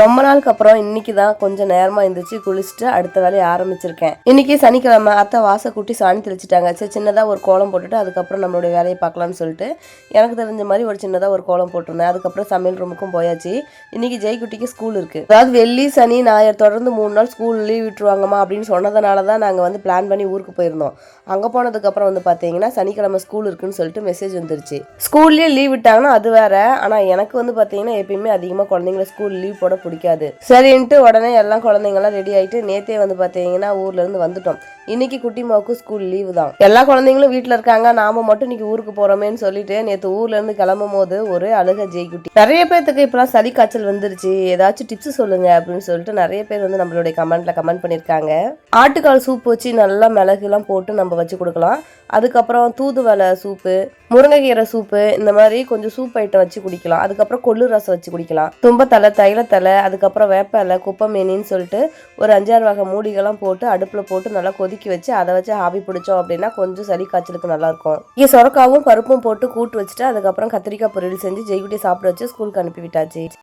ரொம்ப நாளுக்கு அப்புறம் இன்னைக்கு தான் கொஞ்சம் நேரமா இருந்துச்சு குளிச்சுட்டு அடுத்த வேலையை ஆரம்பிச்சிருக்கேன். இன்னைக்கு சனிக்கிழமை அத்தை வாச கூட்டி சாணி தெளிச்சிட்டாங்க. சரி சின்னதாக ஒரு கோலம் போட்டுட்டு அதுக்கப்புறம் நம்மளுடைய வேலையை பார்க்கலாம்னு சொல்லிட்டு எனக்கு தெரிஞ்ச மாதிரி ஒரு சின்னதாக ஒரு கோலம் போட்டிருந்தேன். அதுக்கப்புறம் சமையல் ரூமுக்கும் போயாச்சு. இன்னைக்கு ஜெய்குட்டிக்கு ஸ்கூல் இருக்கு. அதாவது வெள்ளி சனி ஞாயிறு தொடர்ந்து மூணு நாள் ஸ்கூல் லீவ் விட்டுருவாங்கம்மா அப்படின்னு சொன்னதுனால தான் நாங்கள் வந்து பிளான் பண்ணி ஊருக்கு போயிருந்தோம். அங்கே போனதுக்கப்புறம் வந்து பார்த்தீங்கன்னா சனிக்கிழமை ஸ்கூல் இருக்குன்னு சொல்லிட்டு மெசேஜ் வந்துருச்சு. ஸ்கூல்லேயே லீவ் விட்டாங்கன்னா அது வேற. ஆனால் எனக்கு வந்து பார்த்தீங்கன்னா எப்பயுமே அதிகமாக குழந்தைங்கள ஸ்கூல் லீவ் போட பிடிக்காது. சரின்ட்டு உடனே எல்லாம் குழந்தைங்களாம் ரெடி ஆகிட்டு நேத்தே வந்து பார்த்தீங்கன்னா ஊர்லேருந்து வந்துட்டோம். இன்னைக்கு குட்டிமாவுக்கு ஸ்கூல் லீவு தான். எல்லா குழந்தைங்களும் வீட்டில் இருக்காங்க. நாம மட்டும் இன்னைக்கு ஊருக்கு போறோமேன்னு சொல்லிட்டு நேற்று ஊர்ல இருந்து கிளம்பும் போது ஒரு அழுக ஜெய்குட்டி நிறைய பேர்த்துக்கு இப்பெல்லாம் சளி காய்ச்சல் வந்துருச்சு. ஏதாச்சும் டிப்ஸ் சொல்லுங்க அப்படின்னு சொல்லிட்டு நிறைய பேர் வந்து நம்மளுடைய கமெண்ட்ல கமெண்ட் பண்ணியிருக்காங்க. ஆட்டுக்கால் சூப் வச்சு நல்லா மிளகுலாம் போட்டு நம்ம வச்சு கொடுக்கலாம். அதுக்கப்புறம் தூதுவளை சூப்பு முருங்கைக்கீரை சூப்பு இந்த மாதிரி கொஞ்சம் சூப் ஐட்டம் வச்சு குடிக்கலாம். அதுக்கப்புறம் கொள்ளு ரசம் வச்சு குடிக்கலாம். தும்பத்தலை தைலத்தலை அதுக்கப்புறம் வேப்ப குப்பை குப்பமேனின்னு சொல்லிட்டு ஒரு அஞ்சாறு வகை மூடிகள்லாம் போட்டு அடுப்பில் போட்டு நல்லா கொதிக்க வச்சு அதை வச்சு ஆவி பிடிச்சோம் அப்படின்னா கொஞ்சம் சளி காய்ச்சலுக்கு நல்லாயிருக்கும். இங்கே சொரக்காவும் பருப்பும் போட்டு கூட்டு வச்சுட்டு அதுக்கப்புறம் கத்திரிக்காய் பொரியல் செஞ்சு ஜெய்குட்டியை சாப்பிட வச்சு ஸ்கூலுக்கு அனுப்பி விட்டாச்சு.